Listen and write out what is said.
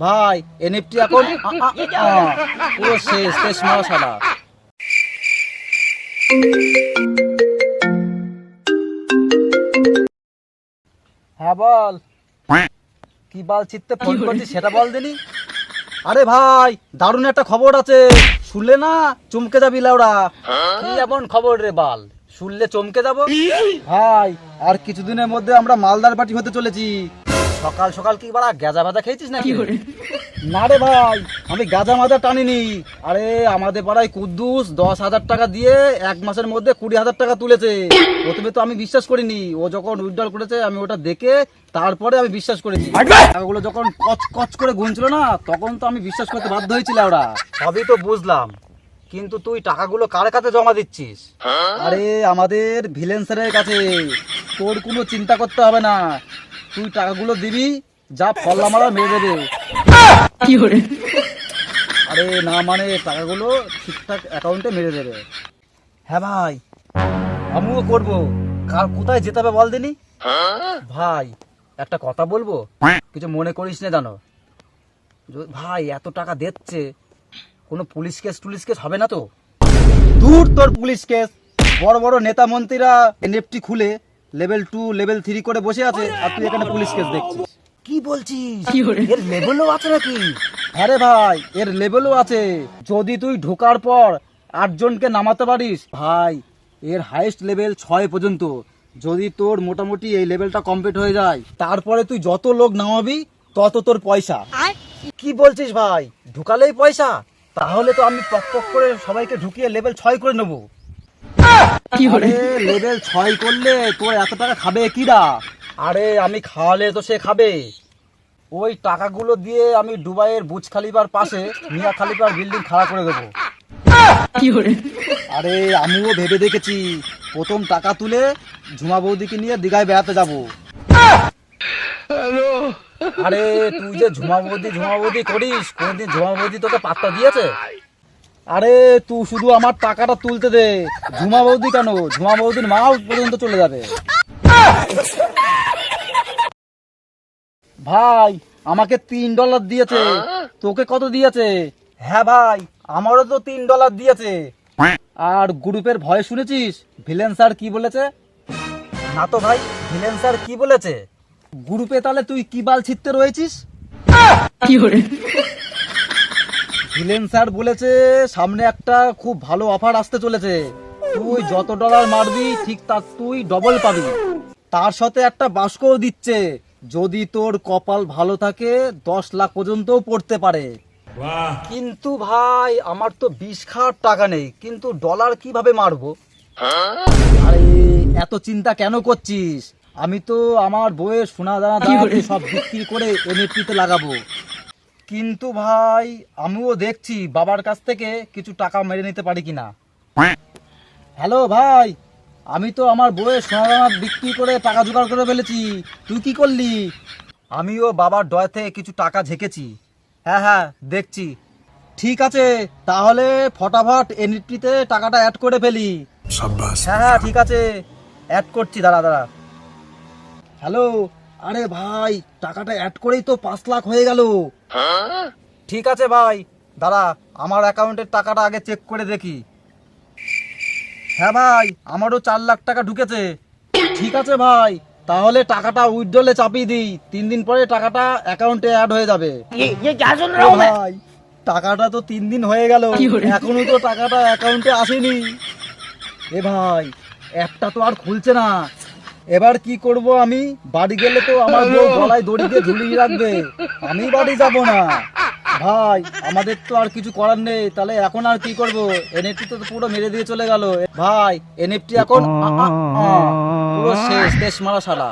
ভাই এনএফটি এখন পুরো শেষ শেষ সারা হ্যাঁ বল। কি বাল চিত্তে ফোন করছিস সেটা বল দিনি আরে ভাই দারুণ একটা খবর আছে। শুনলে না চমকে যাবি লাউড়া। কি এমন খবর রে বাল? শুনলে চমকে যাব? ভাই আর কিছুদিনের মধ্যে আমরা মালদার পার্টি হতে চলেছি। সকাল সকাল কি বাড়া গেজা ভাজা খেয়েছিস নাকি? না রে ভাই আমি গাজা মাজা টানিনি। আরে আমাদের পাড়ায় কুদ্দুস দশ হাজার টাকা দিয়ে এক মাসের মধ্যে কুড়ি হাজার টাকা তুলেছে। প্রথমে তো আমি বিশ্বাস করিনি। ও যখন উইথড্রল করেছে আমি ওটা দেখে তারপরে আমি বিশ্বাস করেছি। টাকাগুলো যখন কচ কচ করে গুনছিল না তখন তো আমি বিশ্বাস করতে বাধ্য হয়েছিল ওরা। সবই তো বুঝলাম। কিন্তু তুই টাকাগুলো কার কাছে জমা দিচ্ছিস? আরে আমাদের ভিলেন স্যারের কাছে। তোর কোনো চিন্তা করতে হবে না। তুই টাকাগুলো দিবি যা ফল্লা মারা মেরে দেবে। কি করে? আরে না মানে টাকাগুলো ঠিকঠাক অ্যাকাউন্টে মেরে দেবে। হ্যাঁ ভাই আমিও করব। কার কোথায় যেতে হবে বল দিনি? ভাই একটা কথা বলব? কিছু মনে করিস না জানো? ভাই এত টাকা দিচ্ছে কোনো পুলিশ কেস টুলিশ কেস হবে না তো? দূর তোর পুলিশ কেস। বড় বড় নেতা মন্ত্রীরা এনএফটি খুলে লেভেল টু লেভেল থ্রি করে বসে আছে আর তুই এখানে পুলিশ কেস দেখছিস। কি বলছিস? এর লেভেলও আছে নাকি? আরে ভাই এর লেভেলও আছে। যদি তুই ঢোকার পর আটজনকে নামাতে পারিস ভাই এর হাইয়েস্ট লেভেল ছয় পর্যন্ত। যদি তোর মোটামুটি এই লেভেলটা কমপ্লিট হয়ে যায় তারপরে তুই যত লোক নামাবি তত তোর পয়সা। কি বলছিস ভাই? ঢুকালেই পয়সা? তাহলে তো আমি পক পক করে সবাইকে ঢুকিয়ে লেভেল ছয় করে নেব। লেভেল ছয় করলে তোর এত টাকা খাবে কিরা? আরে আমি খাওয়ালে তো সে খাবে। ওই টাকাগুলো দিয়ে আমি দুবাইয়ের বুজ খালিফার পাশে মিয়া খালিফার বিল্ডিং খাড়া করে দেবো। আরে আমিও ভেবে দেখেছি। প্রথম টাকা তুলে ঝুমা বৌদিকে নিয়ে দীঘায় বেড়াতে যাব। আরে তুই যে ঝুমা বৌদি ঝুমা বৌদি করিস? কোনদিন ঝুমা বৌদি তোকে পাত্তা দিয়েছে? আরে তুই শুধু আমার টাকাটা তুলতে দে। ঝুমা বৌদি কেন? ঝুমা বৌদির মাও পর্যন্ত চলে যাবে। ভাই, আমাকে তিন ডলার দিয়েছে। তোকে কত দিয়েছে? হ্যাঁ ভাই, আমারও তো তিন ডলার দিয়েছে। আর গ্রুপের ভয় শুনেছিস? ভিলেন স্যার কি বলেছে? না তো ভাই, ভিলেন স্যার কি বলেছে? গ্রুপে তাহলে তুই কি বাল ছিটতে রয়েছিস? ভিলেন স্যার বলেছে সামনে একটা খুব ভালো অফার আসতে চলেছে। তুই যত ডলার মারবি ঠিক তার তুই ডবল পাবি। তার সাথে একটা বাস্কও দিচ্ছে। যদি তোর কপাল ভালো থাকে দশ লাখ পর্যন্তও পড়তে পারে। কিন্তু ভাই আমার তো বিশ খাওয়ার টাকা নেই কিন্তু ডলার কীভাবে মারবো? আরে এত চিন্তা কেন করছিস? আমি তো আমার বইয়ের সোনা দানা দানা সব বিক্রি করে এনএফটিতে লাগাবো। কিন্তু ভাই আমিও দেখছি বাবার কাছ থেকে কিছু টাকা মেরে নিতে পারি কিনা। হ্যালো ভাই আমি তো আমার বইয়ের সোনা বিক্রি করে টাকা জোগাড় করে ফেলেছি। তুই কি করলি? আমিও বাবার ডয় থেকে কিছু টাকা ঝেঁকেছি। হ্যাঁ হ্যাঁ দেখছি। ঠিক আছে তাহলে ফটাফট এনএফটিতে টাকাটা অ্যাড করে ফেলি। হ্যাঁ হ্যাঁ ঠিক আছে অ্যাড করছি দাঁড়া দাঁড়া। হ্যালো আরে ভাই টাকাটা অ্যাড করেই তো পাঁচ লাখ হয়ে গেল। ঠিক আছে ভাই দাঁড়া আমার অ্যাকাউন্টের টাকাটা আগে চেক করে দেখি। হ্যাঁ ভাই আমারও চার লাখ টাকা ঢুকেছে। ঠিক আছে ভাই তাহলে টাকাটা উইথড্রলে চাপিয়ে দিই। তিন দিন পরে টাকাটা অ্যাকাউন্টে অ্যাড হয়ে যাবে। ভাই টাকাটা তো তিন দিন হয়ে গেল এখনও তো টাকাটা অ্যাকাউন্টে আসেনি। এ ভাই অ্যাপটা তো আর খুলছে না। এবার কি করব আমি? বাড়ি গেলে তো আমার বউ গলায় দড়ি দিয়ে ঝুলিয়ে রাখবে। আমি বাড়ি যাব না। ভাই আমাদের তো আর কিছু করার নেই। তাহলে এখন আর কি করব? এনএফটি তো পুরো মেরে দিয়ে চলে গেল। ভাই এনএফটি এখন পুরো শেষ শেষ মারা সারা